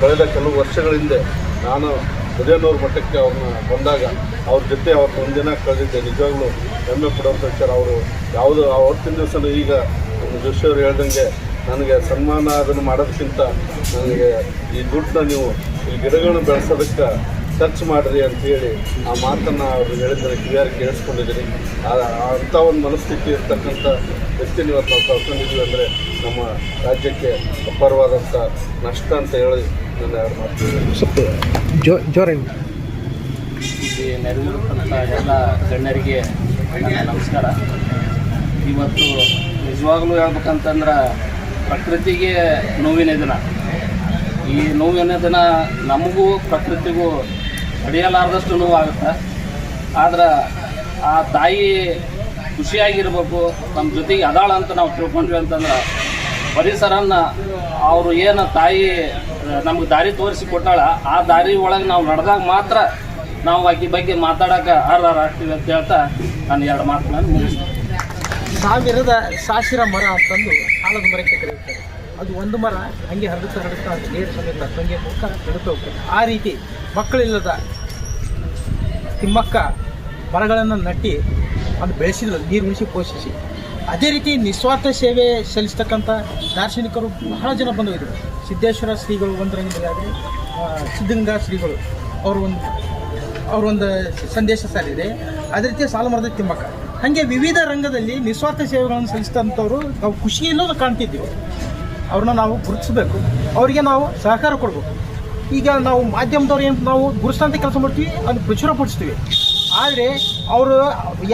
ಕಳೆದ ಕೆಲವು ವರ್ಷಗಳ ಹಿಂದೆ ನಾನು ಉದಯನೂರು ಮಠಕ್ಕೆ ಅವ್ರನ್ನ ಬಂದಾಗ ಅವ್ರ ಜೊತೆ ಅವತ್ತು ಒಂದಿನ ಕಳೆದಿದ್ದೆ. ನಿಜವಾಗ್ಲೂ ಹೆಮ್ಮೆ ಪಡುವಂಥ ವಿಚಾರ. ಅವರು ಯಾವುದು ಅವತ್ತಿನ ದಿವಸನೂ ಈಗ ನಮ್ಮ ಜೋಶಿ ಅವರು ಹೇಳ್ದಂಗೆ ನನಗೆ ಸನ್ಮಾನ ಅದನ್ನು ಮಾಡೋದಕ್ಕಿಂತ ನನಗೆ ಈ ದುಡ್ಡನ್ನ ನೀವು ಈ ಗಿಡಗಳನ್ನು ಬೆಳೆಸೋದಕ್ಕೆ ಖರ್ಚು ಮಾಡಿರಿ ಅಂತೇಳಿ ಆ ಮಾತನ್ನು ಅವರು ಹೇಳಿದ್ರೆ ಕಿವಿಯಾರಿ ಕೇಳಿಸ್ಕೊಂಡಿದ್ದೀನಿ. ಅಂಥ ಒಂದು ಮನಸ್ಥಿತಿ ಇರ್ತಕ್ಕಂಥ ವ್ಯಕ್ತಿನ ಇವತ್ತು ನಾವು ಅಂದರೆ ನಮ್ಮ ರಾಜ್ಯಕ್ಕೆ ಅಪಾರವಾದಂಥ ನಷ್ಟ ಅಂತ ಹೇಳಿ ಸ್ವಲ್ಪ ಜೋ ಜೋರಾಗಿ ಇಲ್ಲಿ ನೆರವಿರ್ತಕ್ಕಂಥ ಎಲ್ಲ ಗಣ್ಯರಿಗೆ ನಮಸ್ಕಾರ. ಇವತ್ತು ನಿಜವಾಗ್ಲೂ ಹೇಳ್ಬೇಕಂತಂದ್ರೆ ಪ್ರಕೃತಿಗೆ ನೋವಿನ ದಿನ. ಈ ನೋವಿನ ದಿನ ನಮಗೂ ಪ್ರಕೃತಿಗೂ ತಡೆಯಲಾರ್ದಷ್ಟು ನೋವಾಗುತ್ತೆ. ಆದ್ರೆ ಆ ತಾಯಿ ಖುಷಿಯಾಗಿರ್ಬೇಕು ನಮ್ಮ ಜೊತೆಗೆ ಅದಾಳ ಅಂತ ನಾವು ತಿಳ್ಕೊಂಡ್ವಿ ಅಂತಂದ್ರೆ ಪರಿಸರನ ಅವರು ಏನು ತಾಯಿ, ನಮ್ಗೆ ದಾರಿ ತೋರಿಸಿ ಕೊಟ್ಟಾಳ, ಆ ದಾರಿ ಒಳಗೆ ನಾವು ನಡೆದಾಗ ಮಾತ್ರ ನಾವು ಆಕೆ ಬಗ್ಗೆ ಮಾತಾಡೋಕೆ ಅರ್ಹ ಆಗ್ತೀವಿ ಅಂತ ಹೇಳ್ತಾ ನಾನು ಎರಡು ಮಾತುಗಳನ್ನು ಮುಗಿಸ್ತೀನಿ. ಸಾವಿರದ ಸಾಸಿರ ಮರ ಅಂತಂದು ಸಾಲದ ಮರಕ್ಕೆ ಕರೆಯುತ್ತಾರೆ. ಅದು ಒಂದು ಮರ, ಹಂಗೆ ಹರಡುತ್ತಾ ಹರಡುತ್ತಾ ಅದು ನೀರು ಸಮೇತ ತಂಗೆ ಮುಖ ಹರಡುತ್ತಾ ಹೋಗ್ತದೆ. ಆ ರೀತಿ ಮಕ್ಕಳಿಲ್ಲದ ತಿಮ್ಮಕ್ಕ ಮರಗಳನ್ನು ನಟ್ಟಿ ಅದು ಬೆಳೆಸಿದ್ರು ನೀರು ಉಳಿಸಿ ಪೋಷಿಸಿ. ಅದೇ ರೀತಿ ನಿಸ್ವಾರ್ಥ ಸೇವೆ ಸಲ್ಲಿಸ್ತಕ್ಕಂಥ ದಾರ್ಶನಿಕರು ಬಹಳ ಜನ ಬಂದಿದ್ರು ಸಿದ್ದೇಶ್ವರ ಶ್ರೀಗಳು ಒಂದು ರಂಗದಲ್ಲಾದರೆ ಸಿದ್ಧಗಂಗಾ ಶ್ರೀಗಳು ಅವರು ಒಂದು, ಅವ್ರ ಒಂದು ಸಂದೇಶ ಸಾರಿದೆ. ಅದೇ ರೀತಿ ಸಾಲುಮರದ ತಿಮ್ಮಕ್ಕ. ಹಾಗೆ ವಿವಿಧ ರಂಗದಲ್ಲಿ ನಿಸ್ವಾರ್ಥ ಸೇವೆಗಳನ್ನು ಸಲ್ಲಿಸಿದಂಥವ್ರು ನಾವು ಖುಷಿಯಲ್ಲೂ ಕಾಣ್ತಿದ್ದೀವಿ. ಅವ್ರನ್ನ ನಾವು ಗುರುತಿಸಬೇಕು. ಅವರಿಗೆ ನಾವು ಸಹಕಾರ ಕೊಡಬೇಕು. ಈಗ ನಾವು ಮಾಧ್ಯಮದವ್ರು ಏನು ನಾವು ಗುರುಸ್ತಂತ ಕೆಲಸ ಮಾಡ್ತೀವಿ ಅದು ಪ್ರಚುರಪಡಿಸ್ತೀವಿ ಆದರೆ ಅವರು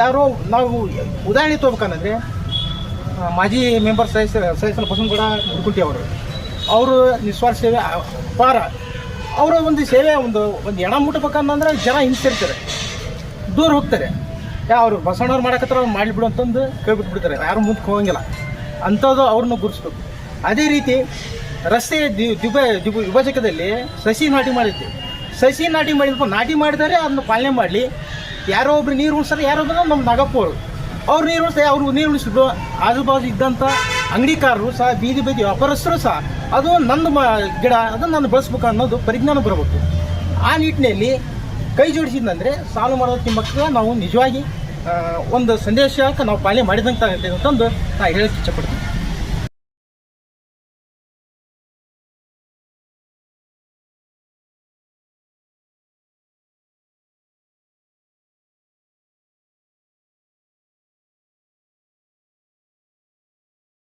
ಯಾರೋ ನಾವು ಉದಾಹರಣೆ ತೊಗೋಬೇಕಂದ್ರೆ ಮಾಜಿ ಮೆಂಬರ್ ಸದಸ್ಯ ಸದಸ್ಯ ಬಸವನಗೌಡ ಮುಡ್ಕುಂಟಿ ಅವರು. ಅವರು ನಿಸ್ವಾರ್ಥ ಸೇವೆ ಅಪಾರ. ಅವರ ಒಂದು ಸೇವೆ, ಒಂದು ಒಂದು ಎಣ ಮುಟ್ಟಬೇಕಂದ್ರೆ ಜನ ಹಿಂಸಿರ್ತಾರೆ. ದೂರ ಹೋಗ್ತಾರೆ. ಯಾ, ಅವರು ಬಸವಣ್ಣವ್ರು ಮಾಡಕತ್ತಾರ, ಅವ್ರು ಮಾಡಿಬಿಡು ಅಂತಂದು ಕೇಳ್ಬಿಟ್ಬಿಡ್ತಾರೆ. ಯಾರು ಮುಂದಕ್ಕೆ ಹೋಗಂಗಿಲ್ಲ. ಅಂಥದ್ದು ಅವ್ರನ್ನ ಗುರುಸ್ಬೇಕು. ಅದೇ ರೀತಿ ರಸ್ತೆ ದ್ವಿಭ ವಿಭಜಕದಲ್ಲಿ ಸಸಿ ನಾಟಿ ಮಾಡಿದ್ದೆ ಸಸಿ ನಾಟಿ ಮಾಡಿದ್ಪ ನಾಟಿ ಮಾಡಿದರೆ ಅದನ್ನ ಪಾಲನೆ ಮಾಡಲಿ. ಯಾರೋ ಒಬ್ರು ನೀರು ಉಳಿಸ್ತಾರೆ ಯಾರೊಬ್ಬರು ನಮ್ಮ ನಾಗಪ್ಪ ಅವರು ಅವ್ರು ನೀರು ಉಳಿಸ್ತಾರೆ ಅವ್ರು ನೀರು ಉಳಿಸಿದ್ರು. ಆಜು ಬಾಜು ಇದ್ದಂಥ ಅಂಗಡಿಕಾರರು ಸಹ, ಬೀದಿ ಬೀದಿ ವ್ಯಾಪಾರಸ್ಥರು ಸಹ, ಅದು ನನ್ನ ಮ, ಗಿಡ, ಅದನ್ನು ನಾನು ಬೆಳೆಸ್ಬೇಕು ಅನ್ನೋದು ಪರಿಜ್ಞಾನ ಬರಬೇಕು. ಆ ನಿಟ್ಟಿನಲ್ಲಿ ಕೈ ಜೋಡಿಸಿದ್ನಂದರೆ ಸಾಲು ಮಾಡೋ ತಿಮ್ಮಕ್ಕ ನಾವು ನಿಜವಾಗಿ ಒಂದು ಸಂದೇಶಕ್ಕೆ ನಾವು ಪಾಲನೆ ಮಾಡಿದಂತಾಗುತ್ತೆ ಅಂತಂದು ನಾನು ಹೇಳಕ್ಕೆ ಇಷ್ಟಪಡ್ತೀನಿ